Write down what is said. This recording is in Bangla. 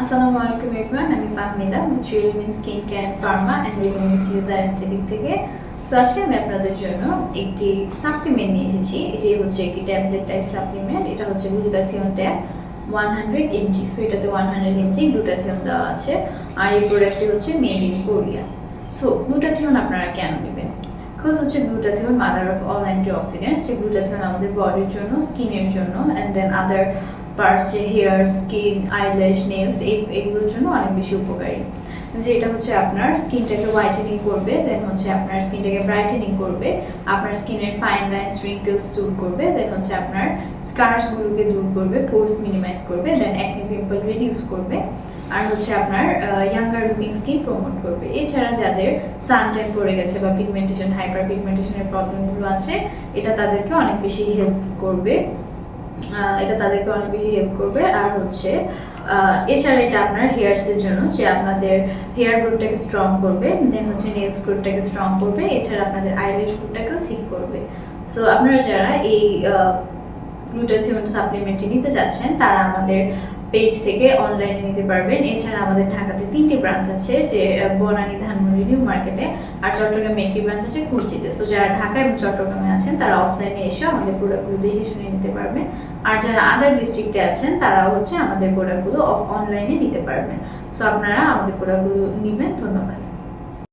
আসসালামু আলাইকুম এভরিওয়ান আমি Fahmida ট্রিলমিন skin care pharma and recommends user aesthetic থেকে। সো আজকে আমি আপনাদের জন্য একটি সাপ্লিমেন্ট নিয়ে এসেছি। এটি হচ্ছে একটি ট্যাবলেট টাইপ সাপ্লিমেন্ট এটা হচ্ছে glutathione tab one hundred MG so এটাতে ওয়ান হান্ড্রেড এমজি গ্লুটাথিয়ন দেওয়া আছে। আর এই প্রোডাক্টটি হচ্ছে made in Korea so glutathione আপনারা কেন নেবেন? বিকজ হচ্ছে glutathione mother of all antioxidants যে গ্লুটাথিয়ন আমাদের বডির জন্য স্কিনের জন্য অ্যান্ড দেন আদার পার্টস যে হেয়ার, স্কিন, আইল্যাশ, নেলস, এই এগুলোর জন্য অনেক বেশি উপকারী। যে এটা হচ্ছে আপনার স্কিনটাকে হোয়াইটেনিং করবে দেন হচ্ছে আপনার স্কিনটাকে ব্রাইটেনিং করবে, আপনার স্কিনের ফাইন লাইন রিঙ্কেলস দূর করবে দেন হচ্ছে আপনার স্কার্সগুলোকে দূর করবে পোর্স মিনিমাইজ করবে দেন অ্যাকনি পিম্পল রিডিউস করবে, আর হচ্ছে আপনার ইয়াঙ্গার লুকিং স্কিন প্রমোট করবে। এছাড়া যাদের সানট্যান পড়ে গেছে বা পিগমেন্টেশন হাইপার পিগমেন্টেশনের প্রবলেমগুলো আছে, এটা তাদেরকে অনেক বেশি হেল্প করবে। এটা তাদেরকে অনেক বেশি হেল্প করবে। আর হচ্ছে এছাড়া এটা আপনার হেয়ারসের জন্য, যে আপনাদের হেয়ার গ্রুপটাকে স্ট্রং করবে দেন হচ্ছে নেলস গ্রোথটাকে স্ট্রং করবে, এছাড়া আপনাদের আইলেশ গ্রুপটাকেও ঠিক করবে। সো আপনারা যারা এই গ্লুটাথিউন সাপ্লিমেন্টটি নিতে চাচ্ছেন তারা আমাদের পেজ থেকে অনলাইনে নিতে পারবেন। এছাড়া আমাদের ঢাকাতে তিনটি ব্রাঞ্চ আছে, যে বনানী ধানমন্ডি, নিউ মার্কেটে আর চট্টগ্রামে একটি ব্রাঞ্চ আছে কুর্চিতে। সো যারা ঢাকা এবং চট্টগ্রামে আছেন, তারা অফলাইনে এসে আমাদের প্রোডাক্টগুলো দেখে শুনে নিতে পারবেন। আর যারা আদার ডিস্ট্রিক্টে আছেন তারা হচ্ছে আমাদের প্রোডাক্টগুলো অনলাইনে নিতে পারবেন। সো আপনারা আমাদের প্রোডাক্টগুলো নেবেন। ধন্যবাদ।